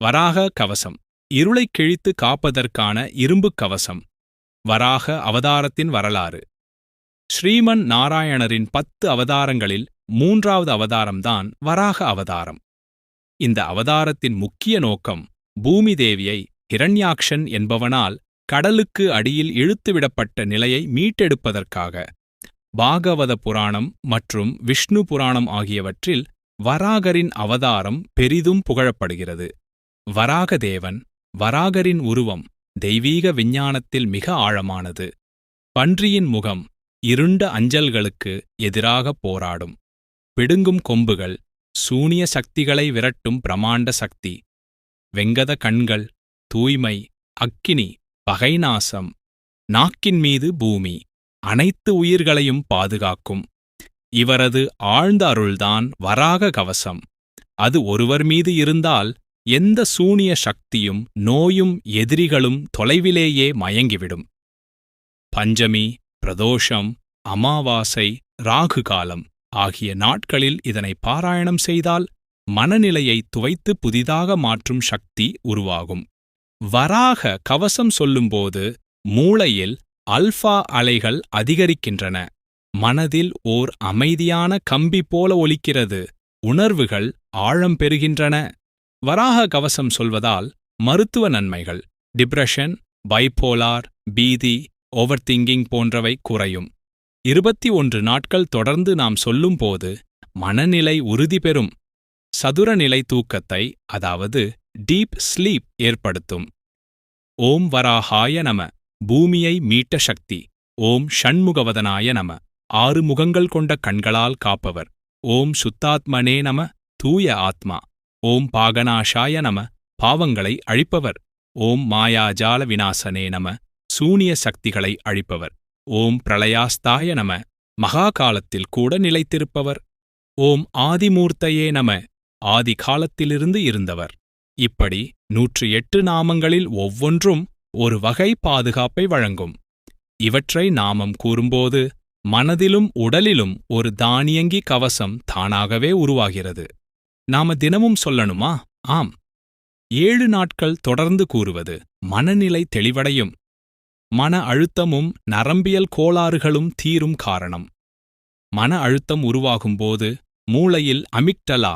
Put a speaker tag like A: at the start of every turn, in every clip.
A: வராக கவசம். இருளைக் கிழித்து காப்பதற்கான இரும்புக் கவசம். வராக அவதாரத்தின் வரலாறு. ஸ்ரீமன் நாராயணரின் பத்து அவதாரங்களில் மூன்றாவது அவதாரம்தான் வராக அவதாரம். இந்த அவதாரத்தின் முக்கிய நோக்கம் பூமி தேவியை ஹிரண்யாக்ஷன் என்பவனால் கடலுக்கு அடியில் இழுத்துவிடப்பட்ட நிலையை மீட்டெடுப்பதற்காக பாகவத புராணம் மற்றும் விஷ்ணு புராணம் ஆகியவற்றில் வராகரின் அவதாரம் பெரிதும் புகழப்படுகிறது. வராகதேவன் வராகரின் உருவம் தெய்வீக விஞ்ஞானத்தில் மிக ஆழமானது. பன்றியின் முகம் இருண்ட அஞ்சல்களுக்கு எதிராக போராடும். பிடுங்கும் கொம்புகள் சூனிய சக்திகளை விரட்டும் பிரமாண்ட சக்தி. வெங்கத கண்கள் தூய்மை அக்கினி பகைநாசம் நாக்கின் மீது பூமி அனைத்து உயிர்களையும் பாதுகாக்கும். இவரது ஆழ்ந்த அருள்தான் வராக கவசம். அது ஒருவர் மீது இருந்தால் எந்த சூனிய சக்தியும் நோயும் எதிரிகளும் தொலைவிலேயே மயங்கிவிடும். பஞ்சமி பிரதோஷம் அமாவாசை ராகு காலம் ஆகிய நாட்களில் இதனை பாராயணம் செய்தால் மனநிலையை துவைத்து புதிதாக மாற்றும் சக்தி உருவாகும். வராக கவசம் சொல்லும்போது மூளையில் அல்ஃபா அலைகள் அதிகரிக்கின்றன. மனதில் ஓர் அமைதியான கம்பி போல ஒலிக்கிறது. உணர்வுகள் ஆழம் பெறுகின்றன. வராக கவசம் சொல்வதால் மருத்துவ நன்மைகள் டிப்ரெஷன் பைப்போலார் பீதி ஓவர்திங்கிங் போன்றவை குறையும். இருபத்தி ஒன்று நாட்கள் தொடர்ந்து நாம் சொல்லும்போது மனநிலை உறுதி பெறும். சதுரநிலை தூக்கத்தை அதாவது டீப் ஸ்லீப் ஏற்படுத்தும். ஓம் வராஹாய நம பூமியை மீட்ட சக்தி. ஓம் ஷண்முகவதனாய நம ஆறு முகங்கள் கொண்ட கண்களால் காப்பவர். ஓம் சுத்தாத்மனே நம தூய ஆத்மா. ஓம் பாகநாஷாய நம. பாவங்களை அழிப்பவர். ஓம் மாயாஜால விநாசனே நம. சூனிய சக்திகளை அழிப்பவர். ஓம் பிரளயாஸ்தாய நம. மகா காலத்தில் கூட நிலைத்திருப்பவர். ஓம் ஆதிமூர்த்தையே நம. ஆதி காலத்திலிருந்து இருந்தவர். இப்படி நூற்று எட்டு நாமங்களில் ஒவ்வொன்றும் ஒரு வகை பாதுகாப்பை வழங்கும். இவற்றை நாமம் கூறும்போது மனதிலும் உடலிலும் ஒரு தானியங்கி கவசம் தானாகவே உருவாகிறது. நாம தினமும் சொல்லணுமா? ஆம். ஏழு நாட்கள் தொடர்ந்து கூறுவது மனநிலை தெளிவடையும். மன அழுத்தமும் நரம்பியல் கோளாறுகளும் தீரும் காரணம். மன அழுத்தம் உருவாகும்போது மூளையில் அமிக்டலா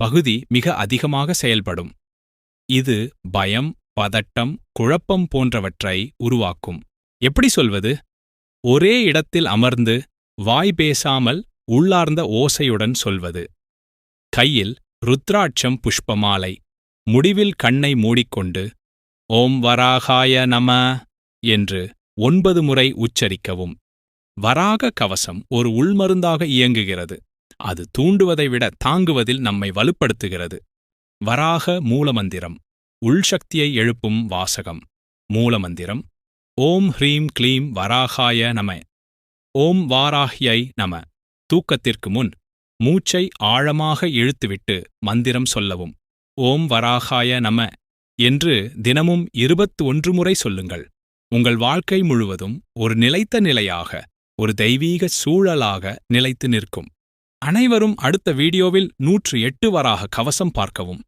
A: பகுதி மிக அதிகமாக செயல்படும். இது பயம் பதட்டம் குழப்பம் போன்றவற்றை உருவாக்கும். எப்படி சொல்வது? ஒரே இடத்தில் அமர்ந்து வாய் பேசாமல் உள்ளார்ந்த ஓசையுடன் சொல்வது. கையில் ருத்ராட்சம் புஷ்பமாலை. முடிவில் கண்ணை மூடிக்கொண்டு ஓம் வராகாய நம என்று ஒன்பது முறை உச்சரிக்கவும். வராக கவசம் ஒரு உள்மருந்தாக இயங்குகிறது. அது தூண்டுவதை விட தாங்குவதில் நம்மை வலுப்படுத்துகிறது. வராக மூலமந்திரம் உள்சக்தியை எழுப்பும் வாசகம். மூலமந்திரம் ஓம் ஹ்ரீம் க்ளீம் வராகாய நம ஓம் வாராஹ்யை நம தூக்கத்திற்கு முன் மூச்சை ஆழமாக இழுத்துவிட்டு மந்திரம் சொல்லவும். ஓம் வராகாய நம என்று தினமும் இருபத்து ஒன்று முறை சொல்லுங்கள். உங்கள் வாழ்க்கை முழுவதும் ஒரு நிலைத்த நிலையாக ஒரு தெய்வீக சூழலாக நிலைத்து நிற்கும். அனைவரும் அடுத்த வீடியோவில் நூற்று எட்டு வராக கவசம் பார்க்கவும்.